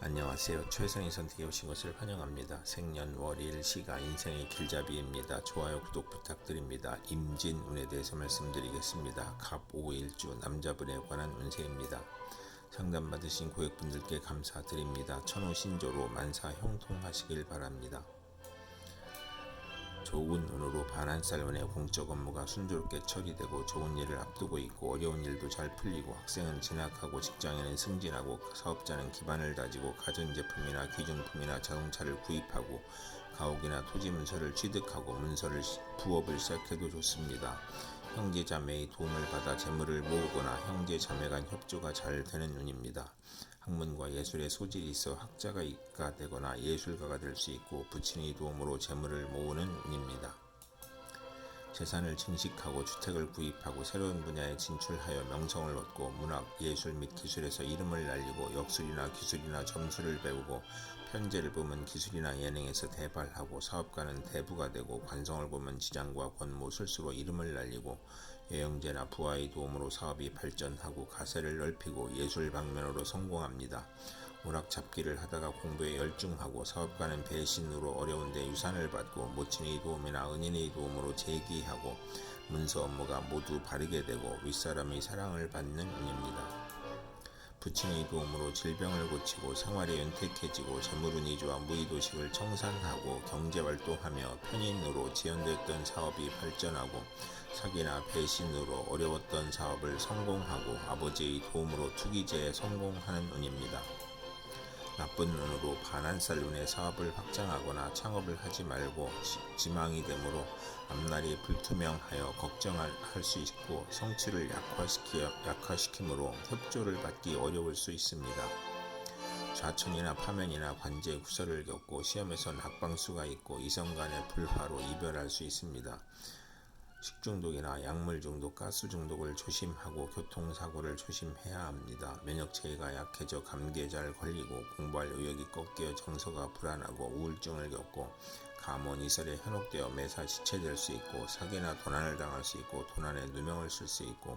안녕하세요. 최선의 선택에 오신 것을 환영합니다. 생년월일 시가 인생의 길잡이입니다. 좋아요, 구독 부탁드립니다. 임진운에 대해서 말씀드리겠습니다. 갑 5일주 남자분에 관한 운세입니다. 상담 받으신 고객분들께 감사드립니다. 천호 신조로 만사 형통하시길 바랍니다. 좋은 운으로 반환살원의 공적 업무가 순조롭게 처리되고 좋은 일을 앞두고 있고 어려운 일도 잘 풀리고 학생은 진학하고 직장인은 승진하고 사업자는 기반을 다지고 가전제품이나 귀중품이나 자동차를 구입하고 가옥이나 토지 문서를 취득하고 문서를 시- 부업을 시작해도 좋습니다. 형제 자매의 도움을 받아 재물을 모으거나 형제 자매 간 협조가 잘 되는 운입니다. 학문과 예술의 소질이 있어 학자가 되거나 예술가가 될 수 있고 부친의 도움으로 재물을 모으는 운입니다. 재산을 증식하고 주택을 구입하고 새로운 분야에 진출하여 명성을 얻고 문학, 예술 및 기술에서 이름을 날리고 역술이나 기술이나 점수를 배우고 편제를 보면 기술이나 예능에서 대발하고 사업가는 대부가 되고 관성을 보면 지장과 권모, 술수로 이름을 날리고 여행제나 부하의 도움으로 사업이 발전하고 가세를 넓히고 예술 방면으로 성공합니다. 오락 잡기를 하다가 공부에 열중하고 사업가는 배신으로 어려운데 유산을 받고 모친의 도움이나 은인의 도움으로 재기하고 문서 업무가 모두 바르게 되고 윗사람의 사랑을 받는 운입니다. 부친의 도움으로 질병을 고치고 생활이 윤택해지고 재물운이 좋아 무의도식을 청산하고 경제활동하며 편인으로 지연됐던 사업이 발전하고 사기나 배신으로 어려웠던 사업을 성공하고 아버지의 도움으로 투기제에 성공하는 운입니다. 나쁜 운으로 반한살 운의 사업을 확장하거나 창업을 하지 말고 지- 지망이 되므로 앞날이 불투명하여 걱정할 수 있고 성취를 약화시키, 약화시키므로 협조를 받기 어려울 수 있습니다. 좌천이나 파면이나 관제 구설을 겪고 시험에선 학방수가 있고 이성 간의 불화로 이별할 수 있습니다. 식중독이나 약물 중독, 가스 중독을 조심하고 교통사고를 조심해야 합니다. 면역체계가 약해져 감기에 잘 걸리고 공부할 의욕이 꺾여 정서가 불안하고 우울증을 겪고 감원 이설에 현혹되어 매사 지체될 수 있고 사기나 도난을 당할 수 있고 도난에 누명을 쓸 수 있고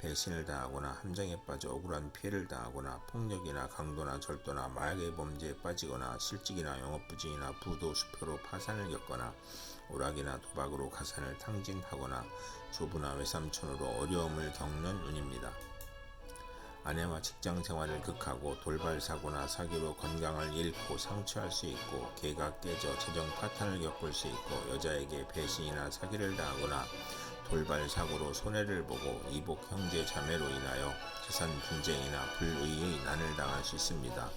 배신을 당하거나 함정에 빠져 억울한 피해를 당하거나 폭력이나 강도나 절도나 마약의 범죄에 빠지거나 실직이나 영업부진이나 부도 수표로 파산을 겪거나 오락이나 도박으로 가산을 탕진하거나 조부나 외삼촌으로 어려움을 겪는 운입니다. 아내와 직장 생활을 극하고 돌발 사고나 사기로 건강을 잃고 상처할 수 있고 개가 깨져 재정 파탄을 겪을 수 있고 여자에게 배신이나 사기를 당하거나 돌발 사고로 손해를 보고 이복 형제 자매로 인하여 재산 분쟁이나 불의의 난을 당할 수 있습니다.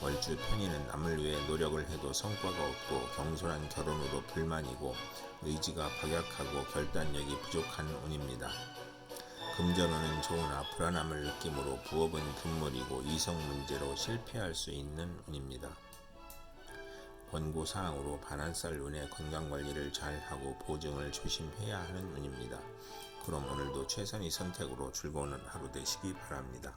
월주 편인은 남을 위해 노력을 해도 성과가 없고 경솔한 결혼으로 불만이고 의지가 박약하고 결단력이 부족한 운입니다. 금전운은 좋으나 불안함을 느끼므로 부업은 금물이고 이성 문제로 실패할 수 있는 운입니다. 권고사항으로 반한살 운의 건강관리를 잘하고 보증을 조심해야 하는 운입니다. 그럼 오늘도 최선의 선택으로 즐거운 하루 되시기 바랍니다.